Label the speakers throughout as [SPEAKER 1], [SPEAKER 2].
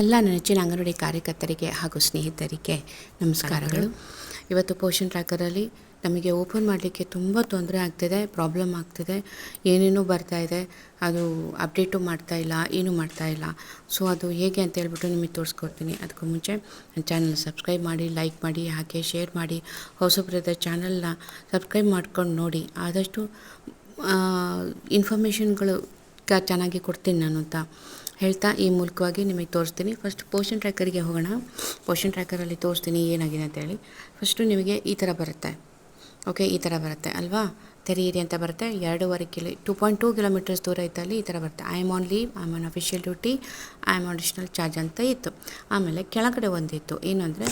[SPEAKER 1] ಎಲ್ಲ ನೆಚ್ಚಿನ ಅಂಗನವಾಡಿ ಕಾರ್ಯಕರ್ತರಿಗೆ ಹಾಗೂ ಸ್ನೇಹಿತರಿಗೆ ನಮಸ್ಕಾರಗಳು. ಇವತ್ತು ಪೋಷನ್ ಟ್ರ್ಯಾಕರಲ್ಲಿ ನಮಗೆ ಓಪನ್ ಮಾಡಲಿಕ್ಕೆ ತುಂಬ ತೊಂದರೆ ಆಗ್ತಿದೆ ಪ್ರಾಬ್ಲಮ್ ಆಗ್ತಿದೆ ಏನೇನೋ ಬರ್ತಾ ಇದೆ ಅದು ಅಪ್ಡೇಟು ಮಾಡ್ತಾ ಇಲ್ಲ ಏನೂ ಮಾಡ್ತಾ ಇಲ್ಲ. ಸೊ ಅದು ಹೇಗೆ ಅಂತ ಹೇಳ್ಬಿಟ್ಟು ನಿಮಗೆ ತೋರಿಸ್ಕೊಡ್ತೀನಿ. ಅದಕ್ಕೂ ಮುಂಚೆ ನನ್ನ ಚಾನಲ್ ಸಬ್ಸ್ಕ್ರೈಬ್ ಮಾಡಿ ಲೈಕ್ ಮಾಡಿ ಹಾಗೆ ಶೇರ್ ಮಾಡಿ ಹೊಸಬ್ರದ ಚಾನಲ್ನ ಸಬ್ಸ್ಕ್ರೈಬ್ ಮಾಡ್ಕೊಂಡು ನೋಡಿ. ಆದಷ್ಟು ಇನ್ಫಾರ್ಮೇಷನ್ಗಳು ಚೆನ್ನಾಗಿ ಕೊಡ್ತೀನಿ ನಾನು ಅಂತ. ಹೇಳ್ತಾ ಈ ಮೂಲಕವಾಗಿ ನಿಮಗೆ ತೋರಿಸ್ತೀನಿ. ಫಸ್ಟ್ ಪೋಷನ್ ಟ್ರ್ಯಾಕರ್ಗೆ ಹೋಗೋಣ. ಪೋಷನ್ ಟ್ರ್ಯಾಕರಲ್ಲಿ ತೋರಿಸ್ತೀನಿ ಏನಾಗಿದೆ ಅಂತೇಳಿ ಫಸ್ಟು ನಿಮಗೆ ಈ ಥರ ಬರುತ್ತೆ. ಓಕೆ ಈ ಥರ ಬರುತ್ತೆ, ಅಲ್ವಾ? ತೆರೀರಿ ಅಂತ ಬರುತ್ತೆ. ಎರಡೂವರೆ kilo two point two kilometres ದೂರ ಇತ್ತಲ್ಲಿ ಈ ಥರ ಬರುತ್ತೆ. I am on leave I am on official duty I am additional charge ಅಂತ ಇತ್ತು. ಆಮೇಲೆ ಕೆಳಗಡೆ ಒಂದಿತ್ತು, ಏನು ಅಂದರೆ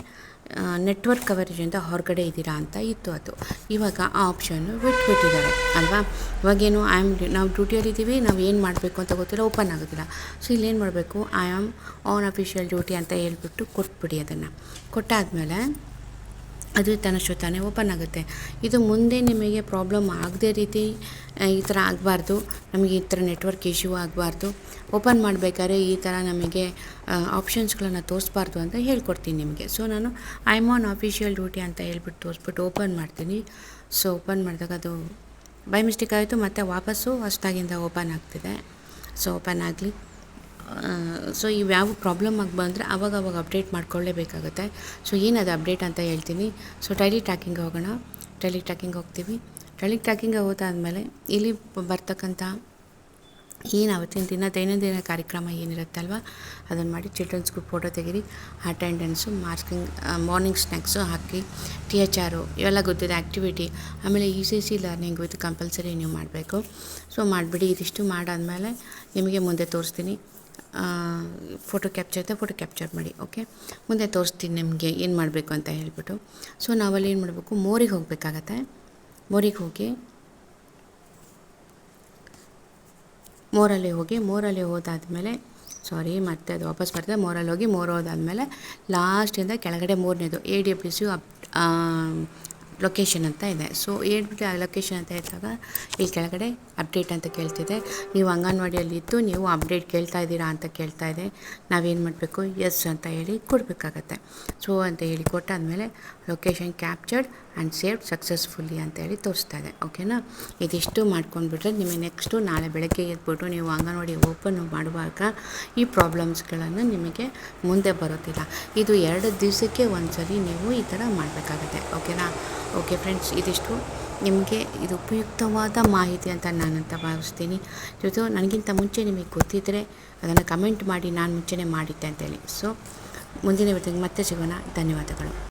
[SPEAKER 1] ನೆಟ್ವರ್ಕ್ ಕವರೇಜಿಂದ ಹೊರಗಡೆ ಇದ್ದೀರಾ ಅಂತ ಇತ್ತು ಅದು. ಇವಾಗ ಆ ಆಪ್ಷನ್ನು ಬಿಟ್ಬಿಟ್ಟಿದ್ದಾರೆ, ಅಲ್ವಾ? ಇವಾಗೇನು ಐ ಆಮ್ ನಾವು ಡ್ಯೂಟಿಯಲ್ಲಿದ್ದೀವಿ ನಾವು ಏನು ಮಾಡಬೇಕು ಅಂತ ಗೊತ್ತಿಲ್ಲ ಓಪನ್ ಆಗೋದಿಲ್ಲ. ಸೊ ಏನು ಮಾಡಬೇಕು? I am on official duty ಅಂತ ಹೇಳ್ಬಿಟ್ಟು ಕೊಟ್ಬಿಡಿ ಅದನ್ನು. ಕೊಟ್ಟಾದಮೇಲೆ ಅದು ತನಷ್ಟು ತಾನೇ ಓಪನ್ ಆಗುತ್ತೆ. ಇದು ಮುಂದೆ ನಿಮಗೆ ಪ್ರಾಬ್ಲಮ್ ಆಗದೇ ರೀತಿ ಈ ಥರ ಆಗಬಾರ್ದು. ನಮಗೆ ಈ ಥರ ನೆಟ್ವರ್ಕ್ ಇಶ್ಯೂ ಆಗಬಾರ್ದು. ಓಪನ್ ಮಾಡಬೇಕಾದ್ರೆ ಈ ಥರ ನಮಗೆ ಆಪ್ಷನ್ಸ್ಗಳನ್ನು ತೋರಿಸ್ಬಾರ್ದು ಅಂತ ಹೇಳ್ಕೊಡ್ತೀನಿ ನಿಮಗೆ. ಸೊ, ನಾನು ಐ ಆನ್ ಅಫಿಷಿಯಲ್ ಡ್ಯೂಟಿ ಅಂತ ಹೇಳ್ಬಿಟ್ಟು ತೋರಿಸ್ಬಿಟ್ಟು ಓಪನ್ ಮಾಡ್ತೀನಿ. ಸೊ, ಓಪನ್ ಮಾಡಿದಾಗ ಅದು ಬೈ ಮಿಸ್ಟೇಕ್ ಆಯಿತು, ಮತ್ತು ವಾಪಸ್ಸು ಹೊಸ್ದಾಗಿಂದ ಓಪನ್ ಆಗ್ತಿದೆ. ಸೊ, ಓಪನ್ ಆಗಲಿ. ಸೊ ಇವ್ಯಾವ ಪ್ರಾಬ್ಲಮ್ ಆಗಿ ಬಂದರೆ ಅವಾಗ ಅವಾಗ ಅಪ್ಡೇಟ್ ಮಾಡ್ಕೊಳ್ಳೇಬೇಕಾಗುತ್ತೆ. ಸೊ ಏನದು ಅಪ್ಡೇಟ್ ಅಂತ ಹೇಳ್ತೀನಿ. ಸೊ ಟೈಲಿ ಟ್ರ್ಯಾಕಿಂಗ್ ಹೋಗೋಣ. ಟೈಲಿ ಟ್ರ್ಯಾಕಿಂಗ್ ಹೋಗ್ತೀವಿ. ಟೈಲಿ ಟ್ರ್ಯಾಕಿಂಗ್ ಹೋದಾದಮೇಲೆ ಇಲ್ಲಿ ಬರ್ತಕ್ಕಂಥ ಏನು ಅವತ್ತಿನ ದಿನ ದೈನಂದಿನ ಕಾರ್ಯಕ್ರಮ ಏನಿರುತ್ತಲ್ವ ಅದನ್ನು ಮಾಡಿ ಚಿಲ್ಡ್ರನ್ಸ್ ಗ್ರೂಪ್ ಫೋಟೋ ತೆಗೀರಿ. ಅಟೆಂಡೆನ್ಸು ಮಾರ್ಕಿಂಗ್ ಮಾರ್ನಿಂಗ್ ಸ್ನ್ಯಾಕ್ಸು ಹಾಕಿ ಟಿ ಎಚ್ ಆರು ಇವೆಲ್ಲ ಗೊತ್ತಿದೆ ಆ್ಯಕ್ಟಿವಿಟಿ ಆಮೇಲೆ E C C learning with compulsory ನೀವು ಮಾಡಬೇಕು. ಸೊ ಮಾಡಿಬಿಡಿ, ಇದಿಷ್ಟು ಮಾಡಾದಮೇಲೆ ನಿಮಗೆ ಮುಂದೆ ತೋರಿಸ್ತೀನಿ. ಫೋಟೋ ಕ್ಯಾಪ್ಚರ್ ಇದೆ ಫೋಟೋ ಕ್ಯಾಪ್ಚರ್ ಮಾಡಿ ಓಕೆ ಮುಂದೆ ತೋರಿಸ್ತೀನಿ ನಿಮಗೆ ಏನು ಮಾಡಬೇಕು ಅಂತ ಹೇಳ್ಬಿಟ್ಟು. ಸೊ ನಾವಲ್ಲಿ ಏನು ಮಾಡಬೇಕು? ಮೋರಿಗೆ ಹೋಗಬೇಕಾಗತ್ತೆ. ಮೋರಿಗೆ ಹೋಗಿ, ಮೋರಲ್ಲಿ ಹೋಗಿ, ಮೋರಲ್ಲಿ ಹೋದಾದಮೇಲೆ ಸಾರಿ ಮತ್ತೆ ಅದು ವಾಪಸ್ ಬರ್ತದೆ. ಮೋರಲ್ಲಿ ಹೋಗಿ ಮೋರ್ ಹೋದಾದ್ಮೇಲೆ ಲಾಸ್ಟಿಂದ ಕೆಳಗಡೆ ಮೂರನೇದು A D P C up location ಅಂತ ಇದೆ. ಸೊ ಹೇಳ್ಬಿಟ್ಟು ಆ ಲೊಕೇಶನ್ ಅಂತ ಇದ್ದಾಗ ಇಲ್ಲಿ ಕೆಳಗಡೆ ಅಪ್ಡೇಟ್ ಅಂತ ಕೇಳ್ತಿದೆ. ನೀವು ಅಂಗನವಾಡಿಯಲ್ಲಿ ಇದ್ದು ನೀವು ಅಪ್ಡೇಟ್ ಕೇಳ್ತಾ ಇದ್ದೀರಾ ಅಂತ ಕೇಳ್ತಾ ಇದೆ. ನಾವೇನು ಮಾಡಬೇಕು? ಎಸ್ ಅಂತ ಹೇಳಿ ಕೊಡಬೇಕಾಗತ್ತೆ. ಸೊ ಅಂತ ಹೇಳಿ ಕೊಟ್ಟಾದಮೇಲೆ location captured and saved successfully ಅಂತ ಹೇಳಿ ತೋರಿಸ್ತಾ ಇದೆ. ಓಕೆನಾ ಇದಿಷ್ಟು ಮಾಡ್ಕೊಂಡ್ಬಿಟ್ರೆ ನಿಮಗೆ ನೆಕ್ಸ್ಟು ನಾಳೆ ಬೆಳಗ್ಗೆ ಎದ್ಬಿಟ್ಟು ನೀವು ಅಂಗನವಾಡಿ ಓಪನ್ ಮಾಡುವಾಗ ಈ ಪ್ರಾಬ್ಲಮ್ಸ್ಗಳನ್ನು ನಿಮಗೆ ಮುಂದೆ ಬರೋದಿಲ್ಲ. ಇದು ಎರಡು ದಿವಸಕ್ಕೆ ಒಂದ್ಸರಿ ನೀವು ಈ ಥರ ಮಾಡಬೇಕಾಗತ್ತೆ. ಓಕೆನಾ ಓಕೆ ಫ್ರೆಂಡ್ಸ್ ಇದಿಷ್ಟು. ನಿಮಗೆ ಇದು ಉಪಯುಕ್ತವಾದ ಮಾಹಿತಿ ಅಂತ ನಾನಂತ ಭಾವಿಸ್ತೀನಿ. ಜೊತೆ ನನಗಿಂತ ಮುಂಚೆ ನಿಮಗೆ ಗೊತ್ತಿದ್ದರೆ ಅದನ್ನು ಕಮೆಂಟ್ ಮಾಡಿ, ನಾನು ಮುಂಚೆನೇ ಮಾಡಿದ್ದೆ ಅಂತೇಳಿ. ಸೊ ಮುಂದಿನ ವಿಡಿಯೋಗೆ ಮತ್ತೆ ಸಿಗೋಣ. ಧನ್ಯವಾದಗಳು.